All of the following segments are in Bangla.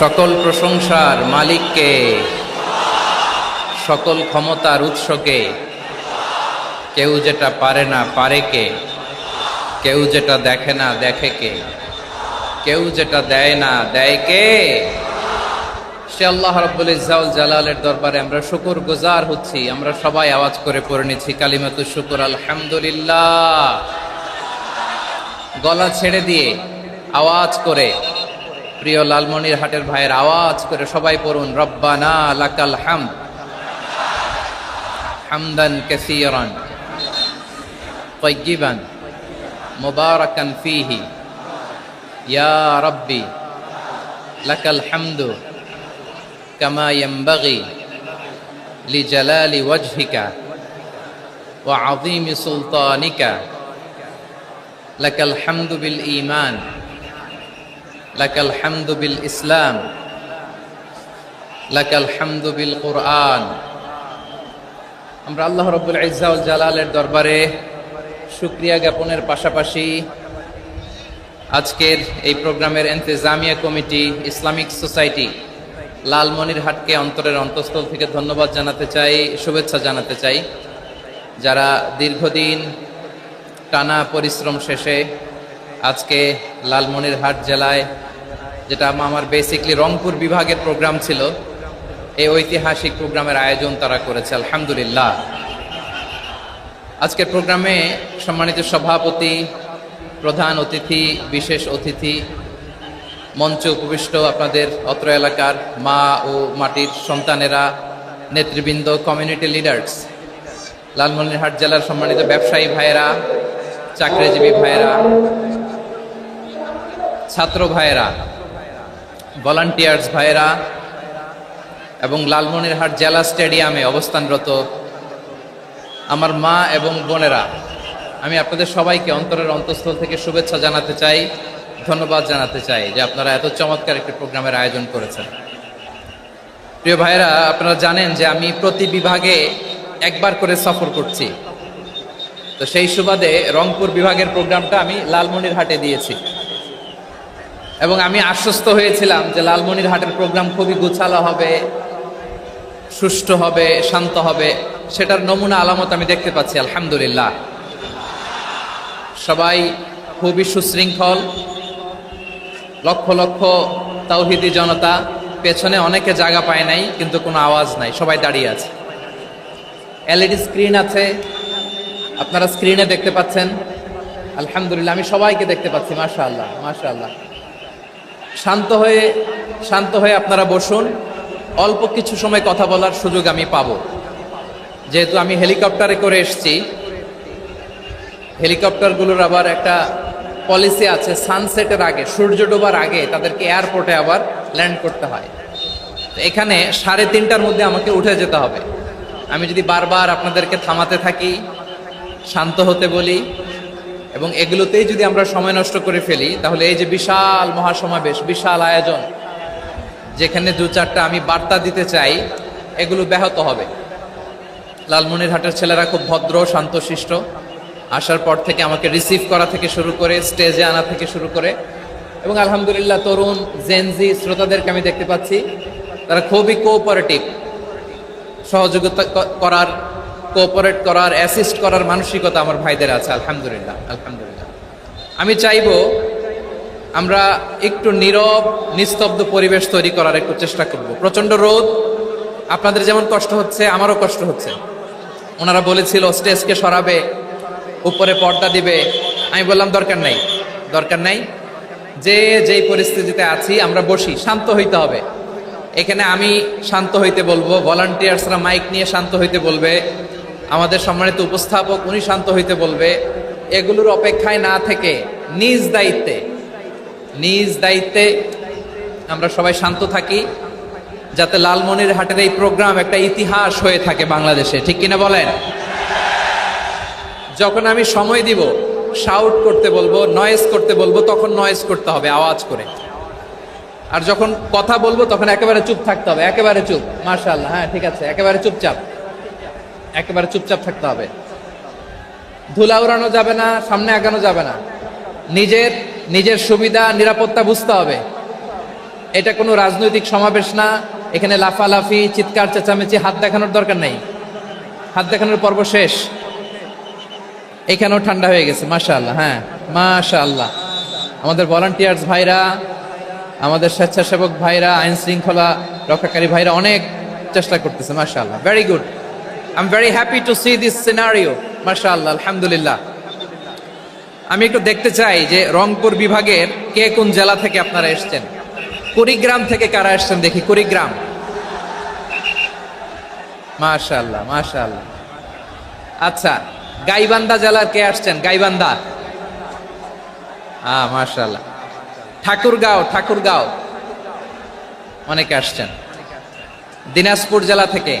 সকল প্রশংসার মালিককে, সকল ক্ষমতার উৎসকে, কেউ যেটা পারে না পারে কে, কেউ যেটা দেখে না দেখে কে, কেউ যেটা দেয় না দেয় কে? সে আল্লাহ রব্বুল ইজাউল জালালের দরবারে আমরা শুকুর গুজার হচ্ছি, আমরা সবাই আওয়াজ করে পড়ে নিচ্ছি, কালিমাতু শুকুর, আলহামদুলিল্লাহ। গলা ছেড়ে দিয়ে আওয়াজ করে প্রিয় লালমনির হাটের ভাইয়ের আওয়াজ করে সবাই পড়ুন রব্বানা লাকাল হামদ হামদান কাসীরান طيبا مباركا فيه يا ربي لك الحمد كما ينبغي لجلال وجهك وعظيم سلطانك لك الحمد লাকাল হামদু বিল ইসলাম, লাকাল হামদু বিল কোরআন। আমরা আল্লাহ রব্বুল ইজাউল জালালের দরবারে শুক্রিয়া জ্ঞাপনের পাশাপাশি আজকের এই প্রোগ্রামের এন্তেজামিয়া কমিটি ইসলামিক সোসাইটি লালমনিরহাটকে অন্তরের অন্তঃস্থল থেকে ধন্যবাদ জানাতে চাই, শুভেচ্ছা জানাতে চাই। যারা দীর্ঘদিন টানা পরিশ্রম শেষে আজকে লালমনিরহাট জেলায় যেটা আমার বেসিকলি রংপুর বিভাগের প্রোগ্রাম ছিল, এই ঐতিহাসিক প্রোগ্রামের আয়োজন তারা করেছে, আলহামদুলিল্লাহ। আজকের প্রোগ্রামে সম্মানিত সভাপতি, প্রধান অতিথি, বিশেষ অতিথি, মঞ্চে উপবিষ্ট আপনাদের অত্র এলাকার মা ও মাটির সন্তানেরা, নেতৃবৃন্দ কমিউনিটি লিডার্স লালমনিরহাট জেলার সম্মানিত ব্যবসায়ী ভাইয়েরা, চাকরিজীবী ভাইয়েরা, ছাত্র ভাইয়েরা ভলান্টিয়ার্স ভাইয়েরা এবং লালমনিরহাট জেলা স্টেডিয়ামে অবস্থানরত আমার মা এবং বোনেরা, আমি আপনাদের সবাইকে অন্তরের অন্তঃস্থল থেকে শুভেচ্ছা জানাতে চাই, ধন্যবাদ জানাতে চাই যে আপনারা এত চমৎকার একটি প্রোগ্রামের আয়োজন করেছেন। প্রিয় ভাইরা আপনারা জানেন যে আমি প্রতি বিভাগে একবার করে সফর করছি। তো সেই সুবাদে রংপুর বিভাগের প্রোগ্রামটা আমি লালমনিরহাটে দিয়েছি। এবং আমি আশ্বস্ত হয়েছিলাম যে লালমনিরহাটের প্রোগ্রাম খুবই গুছালো হবে, সুষ্ঠু হবে, শান্ত হবে। সেটার নমুনা আলামত আমি দেখতে পাচ্ছি, আলহামদুলিল্লাহ। সবাই খুবই সুশৃঙ্খল, লক্ষ লক্ষ তাওহিদি জনতা, পেছনে অনেকে জায়গা পায় নাই, কিন্তু কোনো আওয়াজ নাই, সবাই দাঁড়িয়ে আছে। এলইডি স্ক্রিন আছে, আপনারা স্ক্রিনে দেখতে পাচ্ছেন। আলহামদুলিল্লাহ, আমি সবাইকে দেখতে পাচ্ছি মাশা আল্লাহ মাশা আল্লাহ শান্ত হয়ে শান্ত হয়ে আপনারা বসুন। অল্প কিছু সময় কথা বলার সুযোগ আমি পাবো। যেহেতু আমি হেলিকপ্টারে করে এসছি, হেলিকপ্টারগুলোর আবার একটা পলিসি আছে সানসেটের আগে, সূর্য ডোবার আগে তাদেরকে এয়ারপোর্টে আবার ল্যান্ড করতে হয়। তো এখানে সাড়ে তিনটার মধ্যে আমাকে উঠে যেতে হবে। আমি যদি বারবার আপনাদেরকে থামাতে থাকি, শান্ত হতে বলি এবং এগুলোতেই যদি আমরা সময় নষ্ট করে ফেলি, তাহলে এই যে বিশাল মহাসমাবেশ, বিশাল আয়োজন, যেখানে দু চারটা আমি বার্তা দিতে চাই, এগুলো ব্যাহত হবে। লালমনিরহাটের ছেলেরা খুব ভদ্র, শান্তশিষ্ট। আসার পর থেকে আমাকে রিসিভ করা থেকে শুরু করে স্টেজে আনা থেকে শুরু করে। এবং আলহামদুলিল্লাহ তরুণ জেনজি শ্রোতাদেরকে আমি দেখতে পাচ্ছি। তারা খুবই কোঅপারেটিভ সহযোগিতা করার কোঅপারেট করার অ্যাসিস্ট করার মানসিকতা আমার ভাইদের আছে, আলহামদুলিল্লাহ আলহামদুলিল্লাহ। আমি চাইব আমরা একটু নীরব, নিস্তব্ধ পরিবেশ তৈরি করার একটু চেষ্টা করব। প্রচণ্ড রোদ, আপনাদের যেমন কষ্ট হচ্ছে, আমারও কষ্ট হচ্ছে। ওনারা বলেছিল, স্টেজকে সরাবে, উপরে পর্দা দিবে। আমি বললাম, দরকার নাই দরকার নাই। যে যেই পরিস্থিতিতে আছি, আমরা বসি, শান্ত হইতে হবে। এখানে আমি শান্ত হইতে বলব, ভলান্টিয়ার্সরা মাইক নিয়ে শান্ত হইতে বলবে। আমাদের সম্মানিত উপস্থাপক, উনি শান্ত হইতে বলবে, এগুলোর অপেক্ষায় না থেকে নিজ দায়িত্বে নিজ দায়িত্বে আমরা সবাই শান্ত থাকি, যাতে লালমনির হাটের এই প্রোগ্রাম একটা ইতিহাস হয়ে থাকে বাংলাদেশে। ঠিক কিনা বলেন? যখন আমি সময় দিব শাউট করতে বলব নয়েজ করতে বলব, তখন নয়েজ করতে হবে, আওয়াজ করে। আর যখন কথা বলব, তখন একেবারে চুপ থাকতে হবে, একেবারে চুপ মার্শাল্লাহ হ্যাঁ ঠিক আছে, একেবারে চুপচাপ। একেবারে চুপচাপ থাকতে হবে। ধুলা উড়ানো যাবে না, সামনে আগানো যাবে না। নিজের নিজের সুবিধা, নিরাপত্তা বুঝতে হবে। এটা কোনো রাজনৈতিক সমাবেশ না। এখানে লাফালাফি, চিৎকার, চেঁচামেচি, হাত দেখানোর দরকার নেই। হাত দেখানোর পর্ব শেষ। এখানেও ঠান্ডা হয়ে গেছে মাশা আল্লাহ হ্যাঁ মাশা আল্লাহ আমাদের ভলান্টিয়ার্স ভাইরা, আমাদের স্বেচ্ছাসেবক ভাইরা আইন শৃঙ্খলা রক্ষাকারী ভাইরা অনেক চেষ্টা করতেছে মাশা আল্লাহ very good I am very happy to see this scenario মাশা আল্লাহ আলহামদুলিল্লাহ। আমি একটু দেখতে চাই যে রংপুর বিভাগের কে কোন জেলা থেকে আপনারা এসছেন? কুড়িগ্রাম থেকে কারা এসছেন দেখি, কুড়িগ্রাম। মাশাআল্লাহ মাশাআল্লাহ। আচ্ছা গাইবান্ধা জেলার কে আসছেন? গাইবান্ধা। হ্যাঁ মাশাআল্লাহ। ঠাকুরগাঁও ঠাকুরগাঁও। অনেকে আসছেন। দিনাজপুর জেলা থেকে।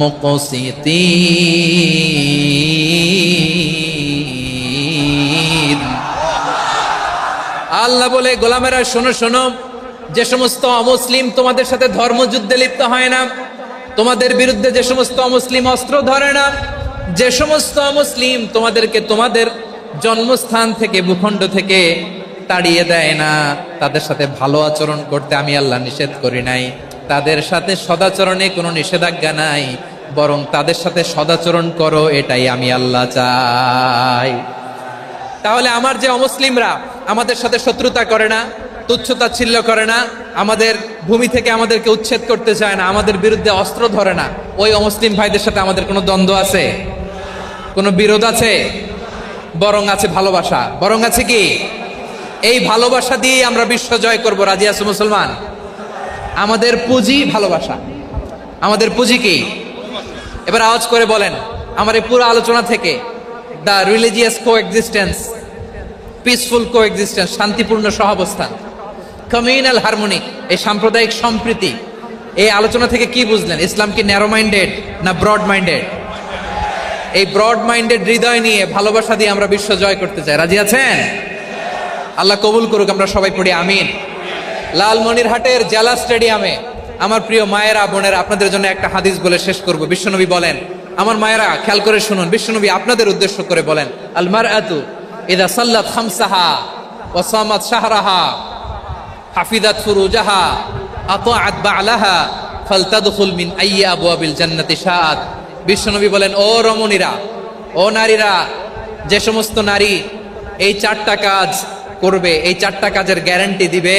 মুকসিতিন আল্লাহ বলে, গোলামেরা, শোনো শোনো, যে সমস্ত অমুসলিম তোমাদের সাথে ধর্মযুদ্ধে লিপ্ত হয় না, তোমাদের বিরুদ্ধে যে সমস্ত অমুসলিম অস্ত্র ধরে না, যে সমস্ত অমুসলিম তোমাদেরকে তোমাদের জন্মস্থান থেকে, ভূখণ্ড থেকে তাড়িয়ে দেয় না, তাদের সাথে ভালো আচরণ করতে আমি আল্লাহ নিষেধ করি নাই। তাদের সাথে সদাচরণে কোনো নিষেধাজ্ঞা নাই, বরং তাদের সাথে সদাচরণ করো, এটাই আমি আল্লাহ চাই। তাহলে আমার যে অমুসলিমরা আমাদের সাথে শত্রুতা করে না তুচ্ছতাচ্ছিল্য করে না, আমাদের ভূমি থেকে আমাদেরকে উচ্ছেদ করতে চায় না, আমাদের বিরুদ্ধে অস্ত্র ধরে না, ওই অমুসলিম ভাইদের সাথে আমাদের কোনো দ্বন্দ্ব আছে? কোনো বিরোধ আছে? বরং আছে ভালোবাসা। বরং আছে কি? এই ভালোবাসা দিয়ে আমরা বিশ্ব জয় করব, রাজি আছো মুসলমান? আমাদের পুঁজি ভালোবাসা। আমাদের পুঁজি কি? এবার আওয়াজ করে বলেন, আমার এই পুরো আলোচনা থেকে the religious coexistence peaceful coexistence শান্তিপূর্ণ সহাবস্থান কমিউনাল হারমোনি এই সাম্প্রদায়িক সম্প্রীতি, এই আলোচনা থেকে কি বুঝলেন? ইসলাম কি ন্যারো মাইন্ডেড না ব্রড মাইন্ডেড এই ব্রড মাইন্ডেড হৃদয় নিয়ে ভালোবাসা দিয়ে আমরা বিশ্ব জয় করতে চাই। রাজি আছেন? আল্লাহ কবুল করুক, আমরা সবাই পড়ি, আমিন। লালমনিরহাটের জেলা স্টেডিয়ামে আমার প্রিয় মায়েরা, বোনেরা, আপনাদের জন্য একটা হাদিস বলে শেষ করব। বিশ্বনবী বলেন, আমার মায়েরা, খেয়াল করে শুনুন, বিশ্বনবী আপনাদের উদ্দেশ্য করে বলেন আলমার আতু ইদা সাল্লাত খামসাহা ওয়াসামাত শাহরাহা হাফিদাত ফুরুজাহা, আতাআত বালাহা, ফালতাদখুল মিন আইয়ি আবওয়াবিল জান্নাতি শাআত। বিশ্বনবী বলেন, ও রমণীরা, ও নারীরা, যে সমস্ত নারী এই চারটা কাজ করবে, এই চারটা কাজের গ্যারান্টি দিবে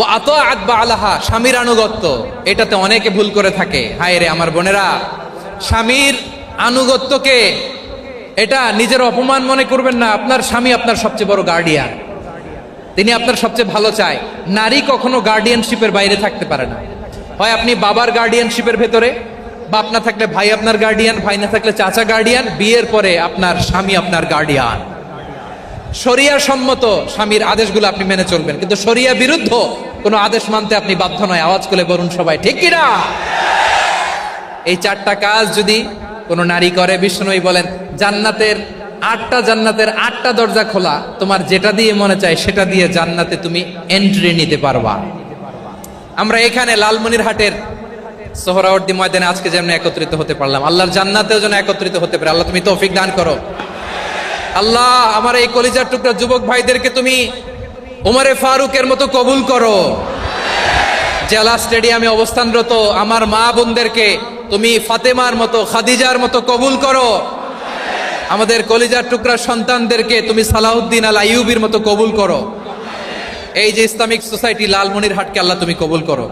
ও আত আকবা আলাহা স্বামীর আনুগত্য। এটাতে অনেকে ভুল করে থাকে। হায় রে আমার বোনেরা, স্বামীর আনুগত্যকে এটা নিজের অপমান মনে করবেন না। আপনার স্বামী আপনার সবচেয়ে বড় গার্ডিয়ান তিনি আপনার সবচেয়ে ভালো চায়। নারী কখনো গার্ডিয়ানশিপের বাইরে থাকতে পারে না। হয় আপনি বাবার গার্ডিয়ানশিপের ভেতরে, বাপ না থাকলে ভাই আপনার গার্ডিয়ান ভাই না থাকলে চাচা গার্ডিয়ান বিয়ের পরে আপনার স্বামী আপনার গার্ডিয়ান শরিয়া সম্মত স্বামীর আদেশগুলো আপনি মেনে চলবেন। কিন্তু শরিয়া বিরুদ্ধ কোনো আদেশ মানতে আপনি বাধ্য নয়। আওয়াজ করে বলুন সবাই, ঠিক কিনা এই চারটা কাজ যদি কোনো নারী করে, বিষ্ণুই বলেন, জান্নাতের আটটা জান্নাতের আটটা দরজা খোলা, তোমার যেটা দিয়ে মনে চায় সেটা দিয়ে জান্নাতে তুমি এন্ট্রি নিতে পারবা। আমরা এখানে লালমনির হাটের সোহরাওয়ার্দী ময়দানে আজকে যেমন একত্রিত হতে পারলাম, আল্লাহর জান্নাতেও যেন একত্রিত হতে পারে। আল্লাহ, তুমি তৌফিক দান করো। আল্লাহ, আমার এই কলিজার টুকরা যুবক ভাইদেরকে তুমি উমরে ফারুকের মতো কবুল করো। জেলা স্টেডিয়ামে অবস্থানরত আমার মা বোনদেরকে তুমি ফাতেমার মতো, খাদিজার মতো কবুল করো। আমাদের কলিজার টুকরা সন্তানদেরকে তুমি সালাউদ্দিন আল আইয়ুবির মতো কবুল করো। এই যে ইসলামিক সোসাইটি লালমনির হাটকে আল্লাহ তুমি কবুল করো।